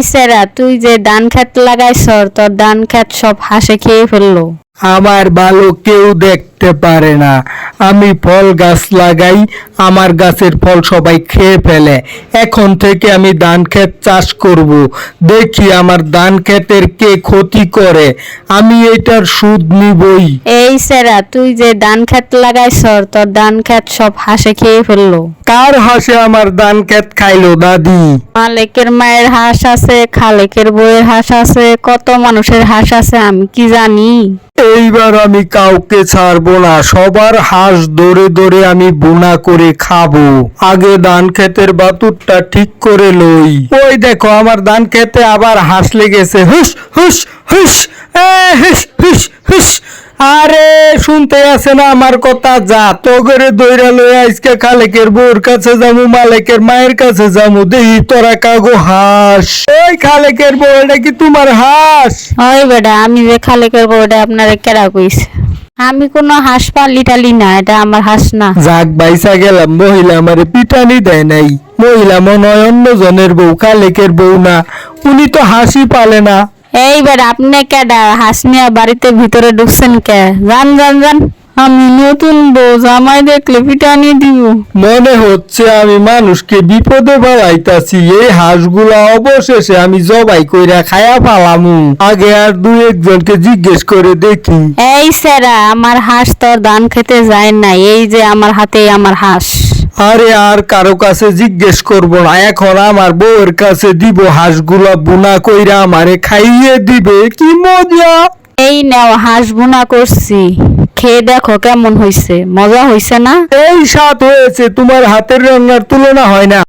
এই তুই যে ধান খেত লাগাইছ তোর ধান খেত সব হাসে খেয়ে ফেলল। আমার ভালো কেউ দেখতে পারে না। আমি ফল গাছ লাগাই আমার গাছের ফল সবাই খেয়ে ফেলে। এখন থেকে আমি ধান ক্ষেত চাষ করব। দেখি আমার ধান ক্ষেতের কে ক্ষতি করে। আমি এটার সুদ নিবই। এই সেরা তুই যে ধান খেত লাগাইছ তোর ধান খেত সব হাসে খেয়ে ফেলল। কার হাসে আমার ধান ক্ষেত খাইলো দাদি? মালিকের মায়ের হাঁস আছে খালেকের বউয়ের হাঁস আছে কত মানুষের হাঁস আছে আমি কি জানি? এইবার আমি কাউকে ছাড়বো না। সবার হাঁস ধরে ধরে আমি বোনা করে খাব। আগে ধান ক্ষেতের বাতুরটা ঠিক করে লই। ওই দেখো, আমার ধান খেতে আবার হাঁস লেগেছে। হুস হুস হুস হুস হুস হুস আরে, শুনতে আছে না আমার কথা, যা, তো করে দইরা লই আজকে খালেকের বউর কাছে যামু, মালেকের মায়ের কাছে যামু। দেহি তোরা কাগো হাঁস। ওই খালেকের বউ এটা কি তোমার হাঁস? ওই বেটা, আমি যে খালেকের বউটা, আপনারে কেরা কইছে? আমি কোনো হাঁস পালি টালি না এটা আমার হাঁস না। যাক বাইসা গেলাম মহিলা আমারে পিটানি দেয় নাই। মহিলা মনে হয় অন্য জনের বউ কালেকের বউ না। উনি তো হাসি পালে না। এইবার আপনি কেডা হাঁস নিয়ে বাড়িতে ভিতরে ঢুকছেন কে? যান যান যান। আমি নতুন বউ জামাই দেখলে পিটানি দিব। মনে হচ্ছে আমি মানুষকে বিপদে বাড়াইতাছি এই হাঁসগুলা অবশেষে আমি জবাই কইরা খায়া ফালামু। আগে আর দুই একজনকে জিজ্ঞেস করে দেখি। এই সেরা আমার হাঁস তোর ধান খেতে যায় না এই যে আমার হাতে আমার হাঁস। আরে আর কারও কাছে জিজ্ঞেস করব না এখন আমার বউয়ের কাছে দিব হাঁসগুলা বুনা কইরা আমারে খাইয়ে দিবে কি মজা! এই নাও, হাঁস বোনা করছি। খেয়ে দেখো কেমন হইছে। মজা হইছে না? এই স্বাদ হয়েছে, তোমার হাতের রান্নার তুলনা হয় না।